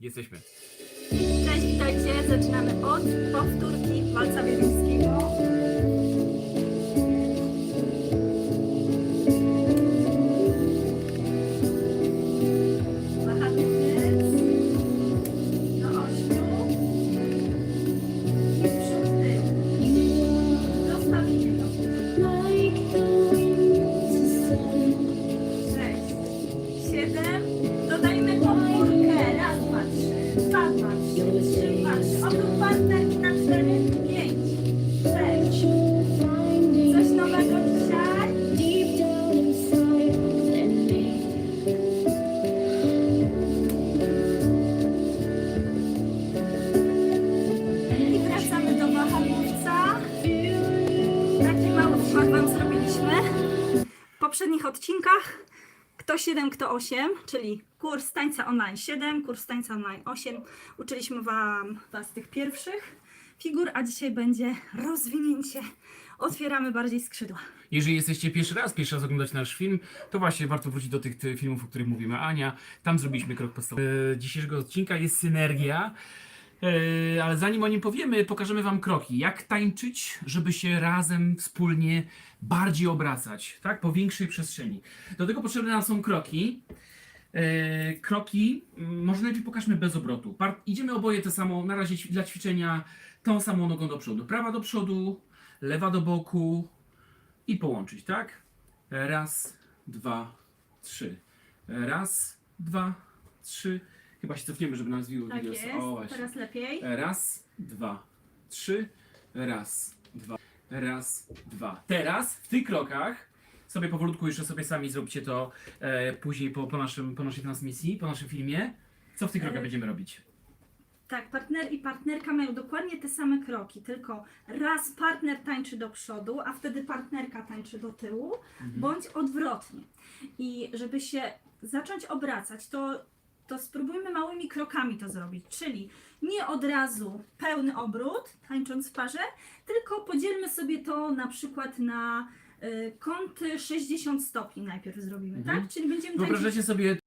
Jesteśmy. Cześć, witajcie. Zaczynamy od powtórki walca wiedeńskiego. Poprzednich odcinkach kto 7, kto 8, czyli kurs tańca online 7, kurs tańca online 8. Uczyliśmy Wam Was tych pierwszych figur, a dzisiaj będzie rozwinięcie. Otwieramy bardziej skrzydła. Jeżeli jesteście pierwszy raz, pierwszy raz oglądać nasz film, to właśnie warto wrócić do tych, filmów, o których mówimy Ania. Tam zrobiliśmy krok podstawowy. E, Dzisiejszego odcinka jest synergia. E, Ale zanim o nim powiemy, pokażemy Wam kroki. Jak tańczyć, żeby się razem, wspólnie bardziej obracać, tak? Po większej przestrzeni. Do tego potrzebne nam są kroki. E, kroki, mm, może najpierw pokażmy bez obrotu. Idziemy oboje to samo, na razie dla ćwiczenia tą samą nogą do przodu. Prawa do przodu, lewa do boku i połączyć, tak? Raz, dwa, trzy. Raz, dwa, trzy. Chyba się cofniemy, żeby nam zwiło Tak wideo. jest. O, właśnie. Teraz lepiej. Raz, dwa, trzy. Raz, dwa, raz, dwa. Teraz w tych krokach sobie powolutku jeszcze sobie sami zrobicie to e, później po, po, naszym, po naszej transmisji, po naszym filmie. Co w tych krokach E, będziemy robić? Tak, partner i partnerka mają dokładnie te same kroki, tylko raz partner tańczy do przodu, a wtedy partnerka tańczy do tyłu, Mhm. bądź odwrotnie. I żeby się zacząć obracać, to, to spróbujmy małymi krokami to zrobić, czyli nie od razu pełny obrót, tańcząc w parze, tylko podzielmy sobie to na przykład na y, kąty 60 stopni najpierw zrobimy, Mhm. tak? Czyli będziemy tańczyć Wyobrażacie sobie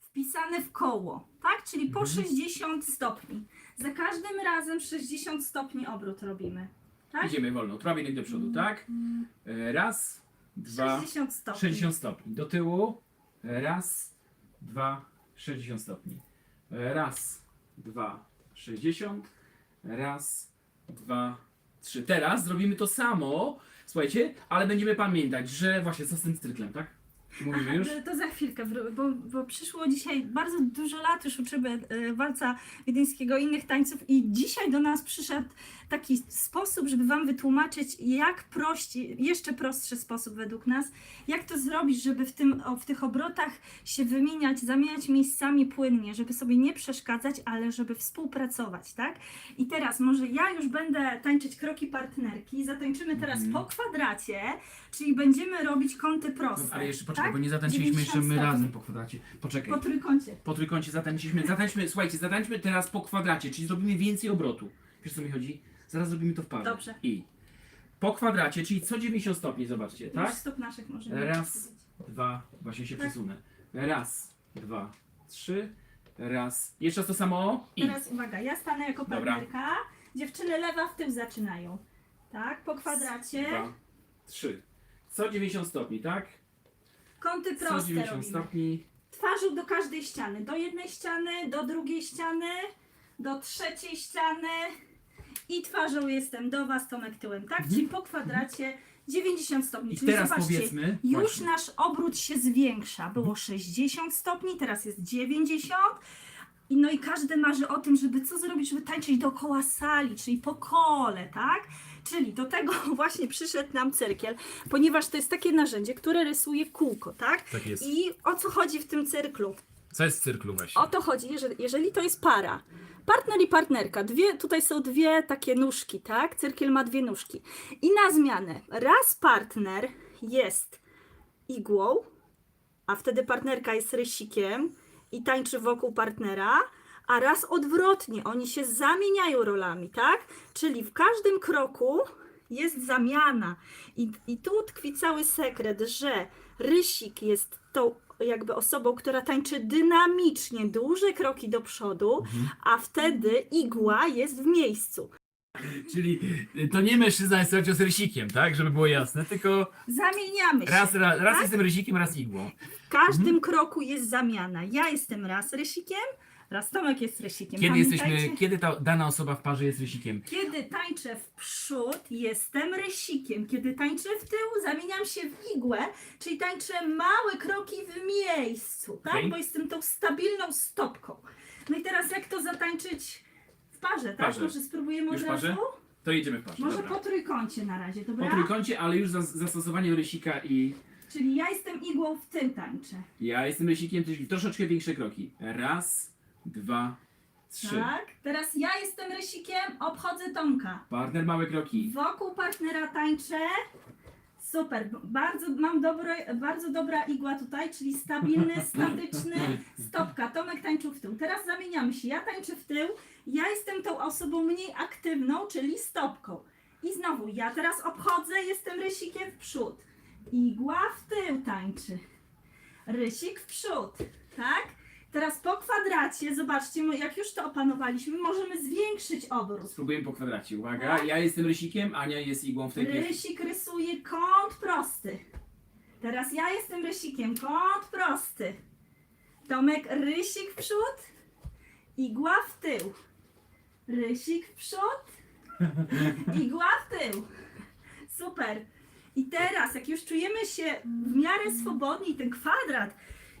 wpisane w koło, tak? Czyli po Mhm. 60 stopni. Za każdym razem 60 stopni obrót robimy. Tak? Idziemy wolno, nogi do przodu, tak? E, Raz, dwa, 60 stopni. 60 stopni. Do tyłu. Raz, dwa, 60 stopni. Raz, dwa, 60. Raz, dwa, trzy. Teraz zrobimy to samo, słuchajcie, ale będziemy pamiętać, że właśnie co z tym cyklem, tak? Mówimy Aha, już? to- za chwilkę, bo, bo przyszło dzisiaj bardzo dużo lat, już uczymy e, walca wiedeńskiego i innych tańców i dzisiaj do nas przyszedł taki sposób, żeby Wam wytłumaczyć, jak prości, jeszcze prostszy sposób według nas, jak to zrobić, żeby w, tym, w tych obrotach się wymieniać, zamieniać miejscami płynnie, żeby sobie nie przeszkadzać, ale żeby współpracować, tak? I teraz może ja już będę tańczyć kroki partnerki, zatańczymy teraz Mhm. po kwadracie, czyli będziemy robić kąty No, proste. ale jeszcze poczekaj, tak? bo nie zatańczyliśmy jeszcze 90 my razem po kwadracie. Poczekaj. Po trójkącie. Po trójkącie zatańczyliśmy. Zatańczmy, słuchajcie, zatańczmy teraz po kwadracie, czyli zrobimy więcej obrotu. Wiesz co mi chodzi? Zaraz zrobimy to w parze. Dobrze. I po kwadracie, czyli co 90 stopni, zobaczcie, Już tak? stóp naszych możemy Raz, dwa, właśnie się Tak. przesunę. Raz, dwa, trzy, raz. Jeszcze raz to samo i. Teraz uwaga, ja stanę jako Dobra. partnerka. Dziewczyny lewa w tył zaczynają. Tak, po kwadracie. Dwa, trzy. Co 90 stopni, tak? Kąty proste 90 robimy. stopni. Twarzą do każdej ściany. Do jednej ściany, do drugiej ściany, do trzeciej ściany. I twarzą jestem do Was, Tomek tyłem, tak? Czyli po kwadracie 90 stopni. Mhm. I Czyli teraz zobaczcie, powiedzmy. Już właśnie, nasz obrót się zwiększa. Było 60 stopni, teraz jest 90. I no i każdy marzy o tym, żeby co zrobić, żeby tańczyć dookoła sali, czyli po kole, tak? Czyli do tego właśnie przyszedł nam cyrkiel, ponieważ to jest takie narzędzie, które rysuje kółko, tak? Tak jest. I o co chodzi w tym cyrklu? Co jest w cyrklu właśnie? O to chodzi, jeżeli, jeżeli to jest para. Partner i partnerka, dwie, tutaj są dwie takie nóżki, tak? Cyrkiel ma dwie nóżki. I na zmianę, raz partner jest igłą, a wtedy partnerka jest rysikiem i tańczy wokół partnera, a raz odwrotnie, oni się zamieniają rolami, tak? Czyli w każdym kroku jest zamiana. I, i tu tkwi cały sekret, że rysik jest tą jakby osobą, która tańczy dynamicznie, duże kroki do przodu, Mhm. a wtedy igła jest w miejscu. Czyli to nie mężczyzna jest czas rysikiem, tak? Żeby było jasne, tylko Zamieniamy się. raz, raz, raz tak? jestem rysikiem, raz igłą. W każdym Mhm. kroku jest zamiana. Ja jestem raz rysikiem, raz Tomek jest rysikiem. Kiedy Pamiętajcie? jesteśmy, kiedy ta dana osoba w parze jest rysikiem? Kiedy tańczę w przód, jestem rysikiem. Kiedy tańczę w tył, zamieniam się w igłę, czyli tańczę małe kroki w miejscu, tak? Okej. Bo jestem tą stabilną stopką. No i teraz jak to zatańczyć w parze, tak? parze. Może spróbujemy Już od w parze? razu? To jedziemy w parze, Może dobra. po trójkącie na razie, dobra? Po trójkącie, ale już za, zastosowanie rysika i Czyli ja jestem igłą, w tył tańczę. ja jestem rysikiem, czyli troszeczkę większe kroki. Raz, dwa, trzy. Tak? Teraz ja jestem rysikiem, obchodzę Tomka. Partner małe kroki. Wokół partnera tańczę. Super, bardzo mam dobre, bardzo dobra igła tutaj, czyli stabilny, statyczny, stopka. Tomek tańczył w tył. Teraz zamieniamy się. Ja tańczę w tył, ja jestem tą osobą mniej aktywną, czyli stopką. I znowu, ja teraz obchodzę, jestem rysikiem w przód. Igła w tył tańczy. Rysik w przód, tak? Teraz po kwadracie, zobaczcie, jak już to opanowaliśmy, możemy zwiększyć obrót. Spróbujemy po kwadracie. Uwaga, Tak. ja jestem rysikiem, Ania jest igłą w tej pierwszej. Rysik rysuje kąt prosty. Teraz ja jestem rysikiem, kąt prosty. Tomek rysik w przód, igła w tył. Rysik w przód, igła w tył. Super. I teraz, jak już czujemy się w miarę swobodni, ten kwadrat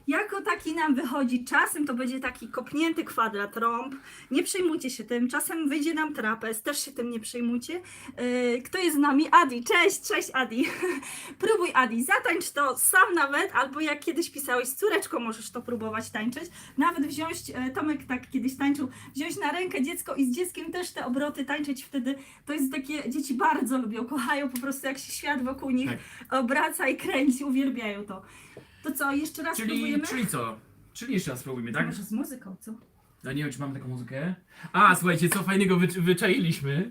jako taki nam wychodzi, czasem to będzie taki kopnięty kwadrat, rąb. Nie przejmujcie się tym, czasem wyjdzie nam trapez, też się tym nie przejmujcie. Yy, Kto jest z nami? Adi, cześć, cześć Adi. Próbuj Adi, zatańcz to sam nawet, albo jak kiedyś pisałeś z córeczką, możesz to próbować tańczyć. Nawet wziąć, e, Tomek tak kiedyś tańczył, wziąć na rękę dziecko i z dzieckiem też te obroty tańczyć wtedy. To jest takie, dzieci bardzo lubią, kochają po prostu jak się świat wokół nich Tak. obraca i kręci, uwielbiają to. To co, jeszcze raz Czyli, próbujemy? czyli co? Czyli jeszcze raz spróbujmy, tak? Może z muzyką, co? Ja nie wiem, czy mamy taką muzykę. A, słuchajcie, co fajnego wy, wyczailiśmy.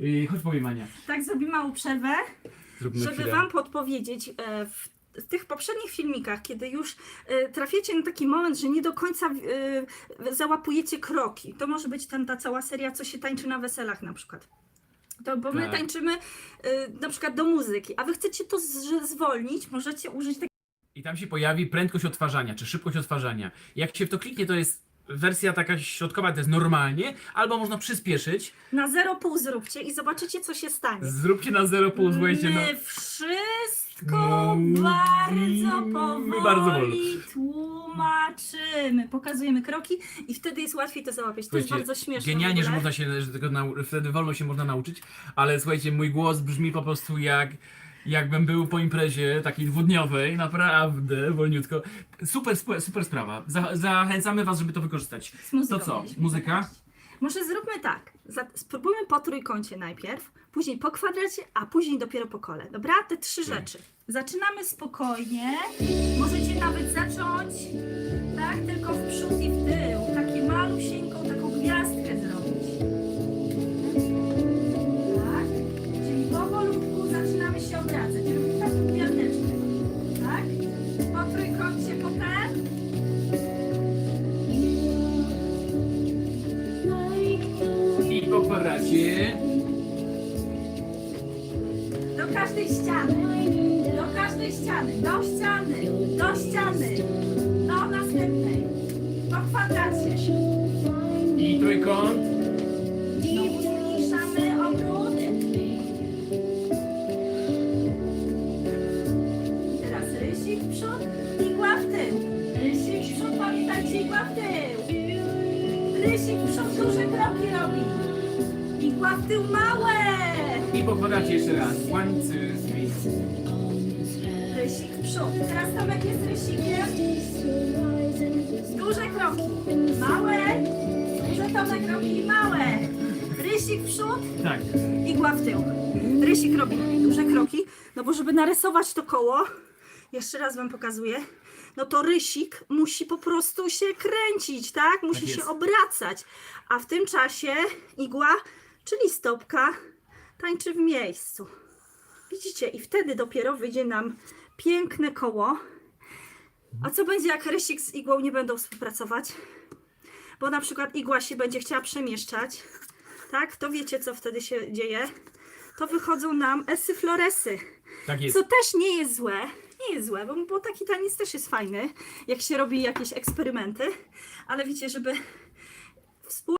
Yy, chodź powiem, Ania. Tak, zrobimy małą przerwę. Zróbmy żeby chwilę. Wam podpowiedzieć, e, w, w tych poprzednich filmikach, kiedy już e, trafiecie na taki moment, że nie do końca e, załapujecie kroki, to może być tam ta cała seria, co się tańczy na weselach na przykład. To, bo my Tak. tańczymy e, na przykład do muzyki, a Wy chcecie to z, zwolnić, możecie użyć tak I tam się pojawi prędkość odtwarzania, czy szybkość odtwarzania. Jak się w to kliknie, to jest wersja taka środkowa, to jest normalnie, albo można przyspieszyć. na 0,5 zróbcie i zobaczycie, co się stanie. Zróbcie na 0,5, słuchajcie, no. My wszystko Mm, bardzo mm, powoli bardzo wolno. tłumaczymy, pokazujemy kroki i wtedy jest łatwiej to załapać. To jest Słuchajcie, bardzo śmieszne. Genialnie, w że ogóle. można się, że tego nau- wtedy wolno się można nauczyć, ale słuchajcie, mój głos brzmi po prostu jak jakbym był po imprezie takiej dwudniowej, naprawdę, wolniutko. Super, sp- super sprawa. Za, zachęcamy was, żeby to wykorzystać. Z muzyką To co, mieliśmy muzyka? zobaczyć. Może zróbmy tak. Za, spróbujmy po trójkącie najpierw, później po kwadracie, a później dopiero po kole. Dobra? Te trzy Okej. rzeczy. Zaczynamy spokojnie. Możecie nawet zacząć tak tylko w przód i w tył. Takie malusieńką taką gwiazdkę I po kwadracie. Do każdej ściany. Do każdej ściany. Do ściany. Do ściany. Do następnej. Po kwadracie. I trójkąt. Rysik w przód, duże kroki robi. Igła w tył, małe. I po kwadracie jeszcze raz. One, two, three. Rysik w przód. Teraz Tomek jest rysikiem. Duże kroki. Małe. Duże Tomek robi małe. Rysik w przód, Tak. igła w tył. Rysik robi duże kroki, no bo żeby narysować to koło, jeszcze raz Wam pokazuję, no to rysik musi po prostu się kręcić, tak? Musi Tak się obracać. A w tym czasie igła, czyli stopka, tańczy w miejscu. Widzicie? I wtedy dopiero wyjdzie nam piękne koło. A co będzie, jak rysik z igłą nie będą współpracować? Bo na przykład igła się będzie chciała przemieszczać, tak? To wiecie, co wtedy się dzieje? To wychodzą nam esyfloresy. Tak jest. Co też nie jest złe. Nie jest złe, bo, bo taki taniec też jest fajny, jak się robi jakieś eksperymenty, ale wiecie, żeby współ...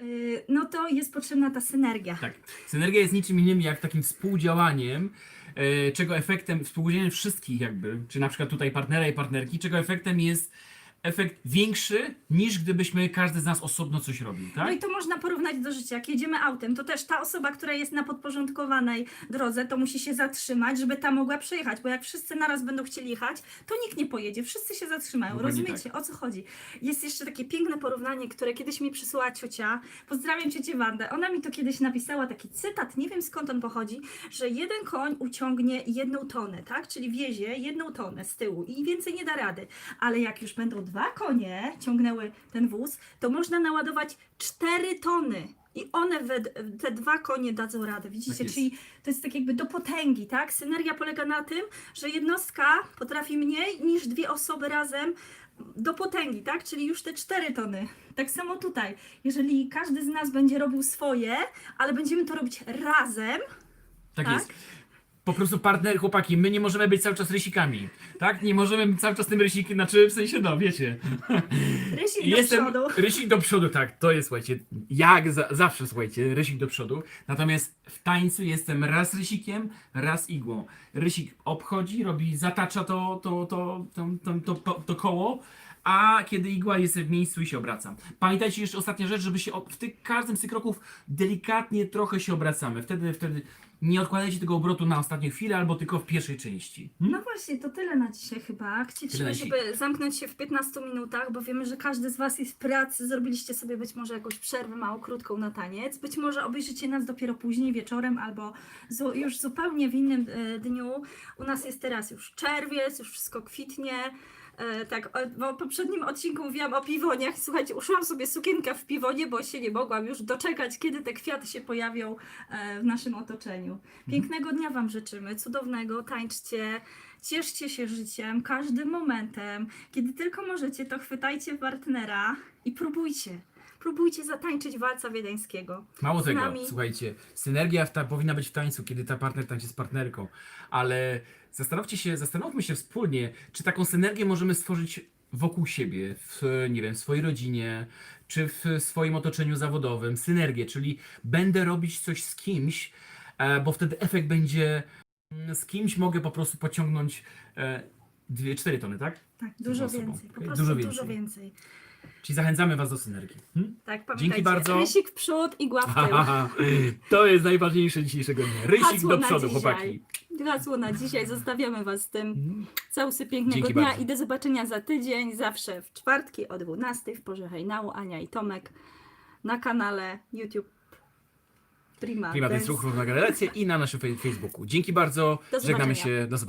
Yy, no to jest potrzebna ta synergia. Tak. Synergia jest niczym innym jak takim współdziałaniem, e, czego efektem, współdziałaniem wszystkich jakby, czy na przykład tutaj partnera i partnerki, czego efektem jest efekt większy niż gdybyśmy każdy z nas osobno coś robił, No tak? i to można porównać do życia. Jak jedziemy autem, to też ta osoba, która jest na podporządkowanej drodze, to musi się zatrzymać, żeby ta mogła przejechać, bo jak wszyscy naraz będą chcieli jechać, to nikt nie pojedzie, wszyscy się zatrzymają. Dokładnie Rozumiecie, o co chodzi? Jest jeszcze takie piękne porównanie, które kiedyś mi przysłała ciocia. Pozdrawiam ciocię Wandę. Ona mi to kiedyś napisała, taki cytat, nie wiem skąd on pochodzi, że jeden koń uciągnie jedną tonę, tak? Czyli wiezie jedną tonę z tyłu i więcej nie da rady. Ale jak już będą dwa konie ciągnęły ten wóz, to można naładować cztery tony. I one, we, te dwa konie dadzą radę, widzicie? Tak. Czyli to jest tak jakby do potęgi, tak? Synergia polega na tym, że jednostka potrafi mniej niż dwie osoby razem do potęgi, tak? Czyli już te cztery tony. Tak samo tutaj. Jeżeli każdy z nas będzie robił swoje, ale będziemy to robić razem, Tak, tak? jest. Po prostu partner, chłopaki, my nie możemy być cały czas rysikami, tak? Nie możemy być cały czas tym rysikiem, znaczy w sensie, no wiecie. rysik do Jestem przodu. rysik do przodu, tak, to jest, słuchajcie, jak za, zawsze, słuchajcie, rysik do przodu. Natomiast w tańcu jestem raz rysikiem, raz igłą. Rysik obchodzi, robi, zatacza to, to, to, to, to, to, to koło, a kiedy igła jest w miejscu i się obracam. Pamiętajcie jeszcze ostatnia rzecz, żeby się, w tych, każdym z tych kroków delikatnie trochę się obracamy. Wtedy, wtedy nie odkładajcie tego obrotu na ostatnią chwilę albo tylko w pierwszej części. No właśnie, to tyle na dzisiaj chyba. Chcieliśmy, żeby zamknąć się w 15 minutach, bo wiemy, że każdy z Was jest w pracy. Zrobiliście sobie być może jakąś przerwę małą, krótką na taniec. Być może obejrzycie nas dopiero później, wieczorem albo już zupełnie w innym e, dniu. U nas jest teraz już czerwiec, już wszystko kwitnie. E, tak, bo w poprzednim odcinku mówiłam o piwoniach. Słuchajcie, uszyłam sobie sukienkę w piwonie, bo się nie mogłam już doczekać, kiedy te kwiaty się pojawią e, w naszym otoczeniu. Pięknego dnia Wam życzymy, cudownego, tańczcie, cieszcie się życiem, każdym momentem. Kiedy tylko możecie, to chwytajcie partnera i próbujcie. Próbujcie zatańczyć walca wiedeńskiego. Mało tego, nami. słuchajcie, synergia ta, powinna być w tańcu, kiedy ta partner tańczy z partnerką, ale zastanówcie się, zastanówmy się wspólnie, czy taką synergię możemy stworzyć wokół siebie, w, nie wiem, w swojej rodzinie, czy w swoim otoczeniu zawodowym. Synergię, czyli będę robić coś z kimś, e, bo wtedy efekt będzie, mm, z kimś mogę po prostu pociągnąć e, dwie, cztery tony, tak? Tak, dużo więcej. Po prostu dużo dużo więcej. Czyli zachęcamy Was do synergii. Hm? Tak, pamiętajcie. bardzo. Rysik w przód, tył. Haha, to jest najważniejsze dzisiejszego dnia. Rysik Hasło do przodu, chłopaki. Hasło na dzisiaj. Zostawiamy Was z tym. Mhm. Całusy pięknego Dzięki dnia bardzo. i do zobaczenia za tydzień, zawsze w czwartki o 12 w porze hejnału. Ania i Tomek na kanale YouTube Prima. Prima. Dance Ruch na relacje i na naszym Facebooku. Dzięki bardzo. Do Żegnamy zobaczenia. się. Do zobaczenia.